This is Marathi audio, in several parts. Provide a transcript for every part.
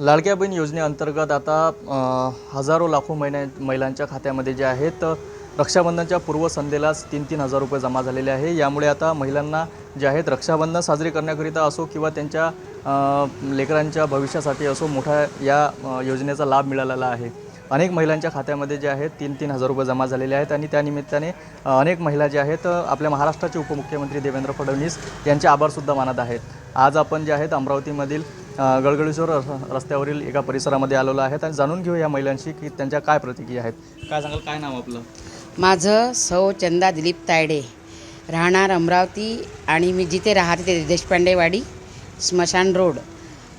लाडक्या बहीण योजनेअंतर्गत आता हजारो लाखो महिन्या महिलांच्या खात्यामध्ये जे आहेत रक्षाबंधनच्या पूर्वसंध्येलाच तीन तीन हजार रुपये जमा झालेले आहे. यामुळे आता महिलांना जे आहेत रक्षाबंधन साजरी करण्याकरिता असो किंवा त्यांच्या लेकरांच्या भविष्यासाठी असो मोठा या योजनेचा लाभ मिळालेला आहे. अनेक महिलांच्या खात्यामध्ये जे आहेत तीन तीन हजार रुपये जमा झालेले आहेत आणि त्यानिमित्ताने अनेक महिला ज्या आहेत आपल्या महाराष्ट्राचे उपमुख्यमंत्री देवेंद्र फडणवीस यांचे आभारसुद्धा मानत आहेत. आज आपण जे आहेत अमरावतीमधील गडगडेश्वर रस्त्यावरील एका परिसरामध्ये आलेलो आहेत आणि जाणून घेऊ या महिलांशी की त्यांच्या काय प्रतिक्रिया आहेत. काय सांगाल काय नाव आपलं? माझं सौ चंदा दिलीप तायडे. राहणार अमरावती आणि मी जिथे राहते ते देशपांडेवाडी स्मशान रोड.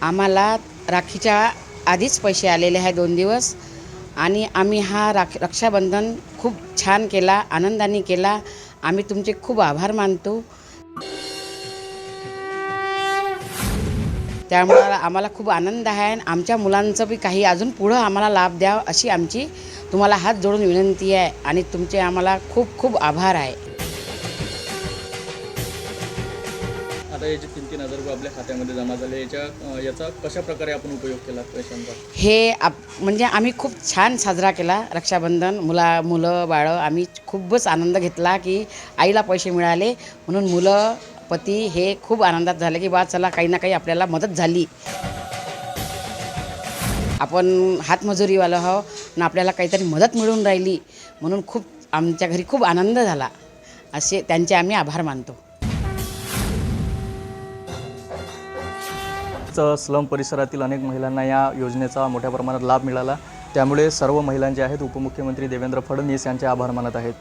आम्हाला राखीच्या आधीच पैसे आलेले आहे दोन दिवस आणि आम्ही हा राख रक्षाबंधन खूप छान केला आनंदाने केला. आम्ही तुमचे खूप आभार मानतो. त्यामुळे आम्हाला खूप आनंद आहे आणि आमच्या मुलांचं बी काही अजून पुढं आम्हाला लाभ द्यावा अशी आमची तुम्हाला हात जोडून विनंती आहे आणि तुमचे आम्हाला खूप खूप आभार आहे. आता हे जे तीन तीन हजार रुपये आपल्या खात्यामध्ये जमा झाले याच्या याचा कशा प्रकारे आपण उपयोग केला पैशांचा? हे आप म्हणजे आम्ही खूप छान साजरा केला रक्षाबंधन मुला मुलं बाळं आम्ही खूपच आनंद घेतला की आईला पैसे मिळाले म्हणून मुलं पती हे खूप आनंदात झाले की बा चला काही ना काही आपल्याला मदत झाली. आपण हातमजुरीवाला आहो ना आपल्याला काहीतरी मदत मिळून राहिली. म्हणून खूप आमच्या घरी खूप आनंद झाला. असे त्यांचे आम्ही आभार मानतो. च- स्लम परिसरातील अनेक महिलांना या योजनेचा मोठ्या प्रमाणात लाभ मिळाला. त्यामुळे सर्व महिलांचे आहेत उपमुख्यमंत्री देवेंद्र फडणवीस यांचे आभार मानत आहेत.